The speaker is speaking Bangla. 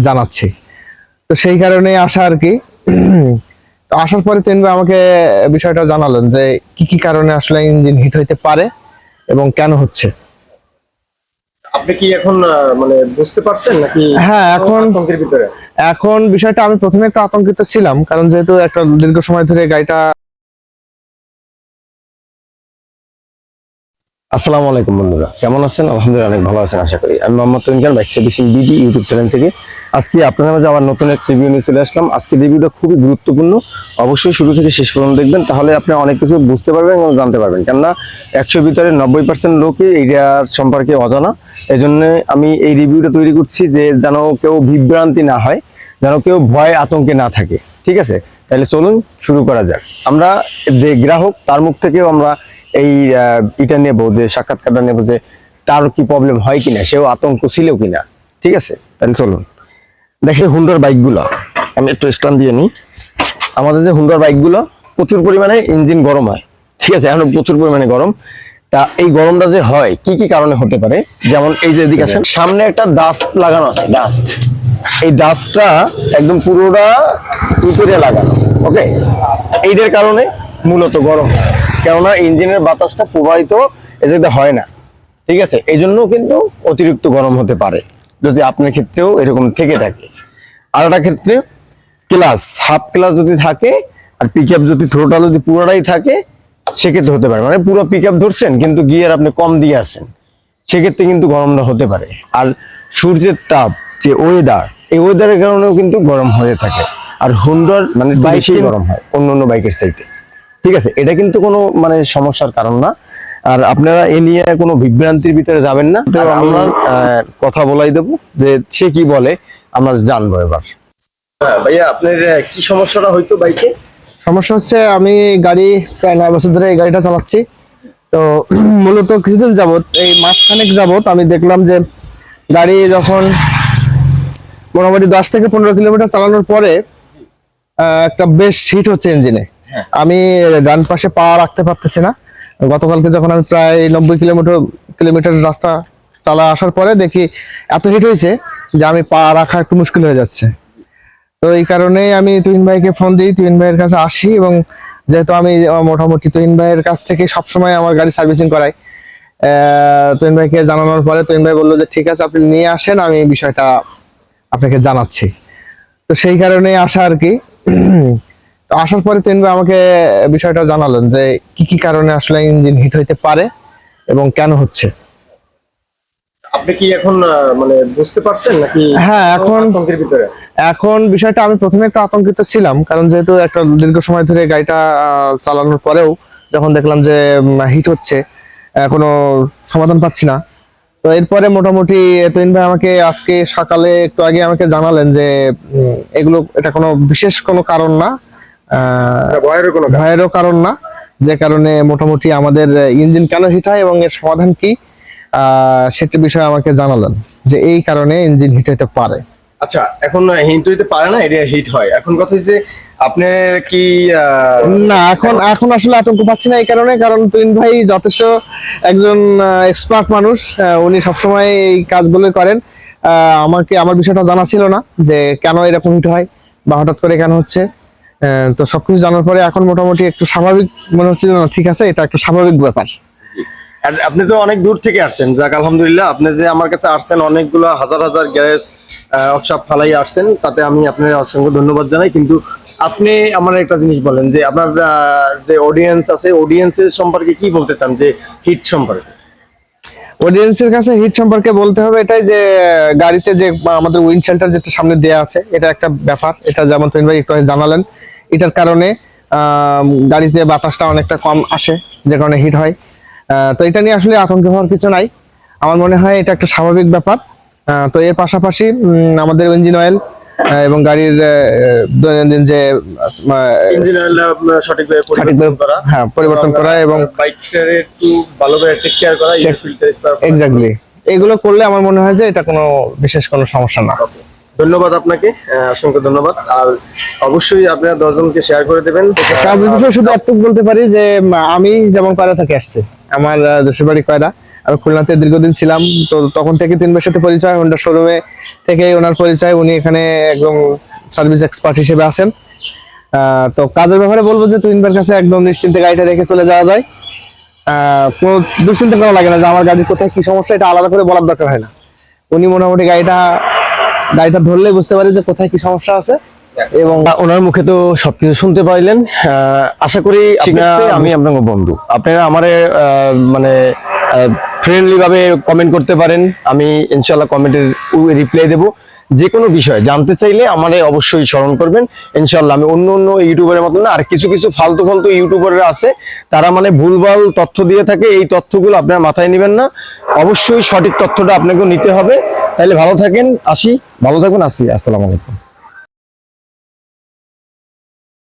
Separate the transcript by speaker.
Speaker 1: জানাচ্ছি। তো সেই কারণে আসা আর কি। আসার পরে তিন আমাকে বিষয়টা জানালেন যে কি কি কারণে আসলে ইঞ্জিন হিট হইতে পারে এবং কেন হচ্ছে।
Speaker 2: আপনি কি এখন মানে বুঝতে পারছেন নাকি
Speaker 1: হ্যাঁ, এখন-
Speaker 2: আতঙ্কের ভিতরে
Speaker 1: এখন বিষয়টা আমি প্রথমে একটু আতঙ্কিত ছিলাম কারণ যেহেতু একটা দীর্ঘ সময় ধরে গাড়িটা
Speaker 3: আসসালামু আলাইকুম বন্ধুরা, কেমন আছেন? আলহামদুলিল্লাহ অনেক ভালো আছেন, আশা করি। আমি মোহাম্মদ তৈন বাইক সার্ভিসিং ইউটিউব চ্যানেল থেকে। আজকে আপনাদের মাঝে আবার নতুন এক রিভিউ নিয়ে চলে আসলাম। আজকে রিভিউটা খুবই গুরুত্বপূর্ণ। অবশ্যই শুরু থেকে শেষ পর্যন্ত দেখবেন, তাহলে আপনি অনেক কিছু বুঝতে পারবেন এবং জানতে পারবেন। কেননা একশোর ভিতরে নব্বই পার্সেন্ট লোকই এইটার সম্পর্কে অজানা। এই জন্য আমি এই রিভিউটা তৈরি করছি যে যেন কেউ বিভ্রান্তি না হয়, যেন কেউ ভয় আতঙ্কে না থাকে। ঠিক আছে? তাহলে চলুন, শুরু করা যাক। আমরা যে গ্রাহক, তার মুখ থেকেও আমরা এই এটা নেব যে, সাক্ষাৎকারটা নেব যে, তার কি প্রবলেম হয় কিনা? সেও আতঙ্ক ছিল কিনা? ঠিক আছে? তাহলে চলুন। দেখে হুন্ডার বাইকগুলো। আমি একটু স্ট্যান্ড দিয়ে নিই। আমাদের যে হুন্ডার বাইকগুলো, প্রচুর পরিমাণে ইঞ্জিন গরম হয়। ঠিক আছে? এখন প্রচুর পরিমাণে গরম। তা এই গরমটা যে হয়, কি কি কারণে হতে পারে? যেমন এই যে এদিকে আসেন, সামনে একটা ডাস্ট লাগানো আছে ডাস্ট এই ডাস্টটা একদম পুরোটা উপরে লাগানো ওকে এইটার কারণে মূলত গরম। কেননা ইঞ্জিনের বাতাসটা প্রবাহিত এটাতে হয় না। ঠিক আছে? এই জন্য কিন্তু অতিরিক্ত গরম হতে পারে যদি আপনার ক্ষেত্রেও এরকম থেকে থাকে। আর একটা ক্ষেত্রে ক্লাস হাফ ক্লাস যদি থাকে আর পিক আপ যদি থ্রোটা যদি পুরোটাই থাকে সেক্ষেত্রে হতে পারে। মানে পুরো পিক আপ ধরছেন কিন্তু গিয়ার আপনি কম দিয়ে আসেন সেক্ষেত্রে কিন্তু গরমটা হতে পারে। আর সূর্যের তাপ যে ওয়েদার এই ওয়েদারের কারণেও কিন্তু গরম হয়ে থাকে। আর হুন্ডার মানে বেশি গরম হয় অন্য অন্য বাইকের চাইতে। ঠিক আছে এটা কিন্তু কোনো মানে সমস্যার কারণ না। আর আপনারা এ নিয়ে কোনো বিভ্রান্তির ভিতরে যাবেন না। তো আমরা আহ, কথা বলাই দেবো যে সে কি বলে আমরা জানব এবার।
Speaker 2: হ্যাঁ ভাইয়া আপনার কি সমস্যাটা হইতো বাইকে?
Speaker 1: সমস্যা হচ্ছে আমি গাড়ি প্রায় নয় বছর ধরে এই গাড়িটা চালাচ্ছি। তো মূলত কিছুদিন যাবত এই মাসখানেক যাবত আমি দেখলাম যে গাড়ি যখন মোটামুটি দশ থেকে পনেরো কিলোমিটার চালানোর পরে আহ, একটা বেশ হিট হচ্ছে ইঞ্জিনে। আমি ডান পাশে পা রাখতে পারতেছি না। গতকালকে যখন আমি প্রায় নব্বই কিলোমিটার কিলোমিটার রাস্তা চালা আসার পরে দেখি এত হিট হয়েছে যে আমি পা রাখা একটু মুশকিল হয়ে যাচ্ছে। তো এই কারণে আমি তুহিন ভাইকে ফোন দিই, তুহিন ভাইয়ের কাছে আসি এবং যেহেতু আমি মোটামুটি তুহিন ভাইয়ের কাছ থেকে সবসময় আমার গাড়ি সার্ভিসিং করাই তুহিন ভাইকে জানানোর পরে তুহিন ভাই বলল যে, ঠিক আছে, আপনি নিয়ে আসেন, আমি বিষয়টা আপনাকে জানাচ্ছি। তো সেই কারণে আসা আর কি। তো আসার পরে ভাই আমাকে বিষয়টা জানালেন যে কি কি কারণে আসলে ইঞ্জিন হিট হইতে পারে এবং কেন হচ্ছে।
Speaker 2: আপনি কি এখন মানে বুঝতে পারছেন নাকি
Speaker 1: হ্যাঁ, এখন-
Speaker 2: আতঙ্কের ভিতরে
Speaker 1: এখন বিষয়টা আমি প্রথমে একটু আতঙ্কিত ছিলাম কারণ যেহেতু একটা দীর্ঘ সময় ধরে গাড়িটা চালানোর পরেও যখন দেখলাম যে হিট হচ্ছে কোনো সমাধান পাচ্ছি না। তো এরপরে মোটামুটি তুহিন ভাই আমাকে আজকে সকালে একটু আগে আমাকে জানালেন যে এগুলো এটা কোনো বিশেষ কোনো কারণ না। ভয়েরও কারণ না যে কারণে মোটামুটি আমাদের ইঞ্জিন কেন হিট হয় এবং এর সমাধান কি আহ, সেটা বিষয়ে আমাকে জানালেন যে এই কারণে ইঞ্জিন হিট হতে পারে।
Speaker 2: আচ্ছা এখন হিট হইতে পারে না এটা হিট হয়। এখন কথা হচ্ছে আপনি কি
Speaker 1: না এখন এখন আসলে আতঙ্ক পাচ্ছি না এই কারণে কারণ তুইন ভাই যথেষ্ট একজন এক্সপার্ট মানুষ উনি সবসময় এই কাজগুলো করেন। আহ, আমাকে আমার বিষয়টা জানা ছিল না যে কেন এরকম হিট হয় বা হঠাৎ করে কেন হচ্ছে। তো সবকিছু জানার পরে এখন মোটামুটি একটু স্বাভাবিক মনে হচ্ছে যে ঠিক আছে এটা একটা স্বাভাবিক ব্যাপার।
Speaker 2: আর আপনি তো অনেক দূর থেকে আসছেন যাক আলহামদুলিল্লাহ আপনি যে আমার কাছে আসছেন অনেকগুলো হাজার হাজার গ্যারেজ ওয়ার্কশপ ফালাই আসছেন তাতে আমি আপনার অসংখ্য ধন্যবাদ জানাই। কিন্তু আপনি আমার একটা জিনিস বলেন যে আপনার যে অডিয়েন্স আছে অডিয়েন্সের সম্পর্কে কি বলতে চান যে হিট সম্পর্কে?
Speaker 1: অডিয়েন্সের কাছে হিট সম্পর্কে বলতে হবে এটাই যে গাড়িতে যে আমাদের উইন্ড শেল্টার যেটা সামনে দেয়া আছে এটা একটা ব্যাপার। এটা যেমন তুহিন ভাই একটু জানালেন এটার কারণে গাড়িতে বাতাসটা অনেকটা কম আসে যে কারণে হিট হয়। তো এটা নিয়ে আসলে আতঙ্ক হওয়ার কিছু নাই। আমার মনে হয় এটা একটা স্বাভাবিক ব্যাপার। তো এর পাশাপাশি আমাদের ইঞ্জিন অয়েল এবং গাড়ির দৈনন্দিন যে
Speaker 2: সঠিকভাবে
Speaker 1: সঠিকভাবে
Speaker 2: পরিবর্তন করা।
Speaker 1: হ্যাঁ পরিবর্তন করা এবং এক্স্যাক্টলি এগুলো করলে আমার মনে হয় যে এটা কোনো বিশেষ কোনো সমস্যা না।
Speaker 2: ধন্যবাদ আপনাকে অসংখ্য ধন্যবাদ। আর অবশ্যই আপনারা দশজনকে শেয়ার করে দেবেন।
Speaker 1: শুধু একটু বলতে পারি যে আমি যেমন কয়রা থেকে আসছি, আমার দেশের বাড়ি কয়রা আমি খুলনাতে দীর্ঘদিন ছিলাম, তো তখন থেকে তিনবার সাথে পরিচয় হোন্ডা শোরুমে থেকে ওনার পরিচয়, উনি এখানে একদম সার্ভিস এক্সপার্ট হিসেবে আছেন। তো কাজের ব্যাপারে বলব যে তুহিনবার কাছে একদম নিশ্চিন্তে গাড়িটা রেখে চলে যাওয়া যায়। কোনো দুশ্চিন্তা করা লাগে না যে, আমার গাড়ির কোথায় কি সমস্যা, এটা আলাদা করে বলার দরকার হয় না। উনি মোটামুটি গাড়িটা গাড়িটা ধরলে বুঝতে পারে যে কোথায় কি সমস্যা আছে। এবং
Speaker 3: ওনার মুখে তো সবকিছু শুনতে পাইলেন। আশা করি আমি আপনার বন্ধু। আপনারা আমার মানে ফ্রেন্ডলি ভাবে কমেন্ট করতে পারেন। আমি ইনশাল্লাহ কমেন্টের রিপ্লাই দেব। যে কোনো বিষয় জানতে চাইলে আমারে অবশ্যই স্মরণ করবেন। ইনশাল্লাহ আমি অন্য অন্য ইউটিউবারের মতন না আর কিছু কিছু ফালতু ফালতু ইউটিউবাররা আছে। তারা মানে ভুলভাল তথ্য দিয়ে থাকে। এই তথ্যগুলো আপনারা মাথায় নেবেন না। অবশ্যই সঠিক তথ্যটা আপনাকে নিতে হবে। তাহলে ভালো থাকেন আসি। ভালো থাকবেন আসি। আসসালামু আলাইকুম।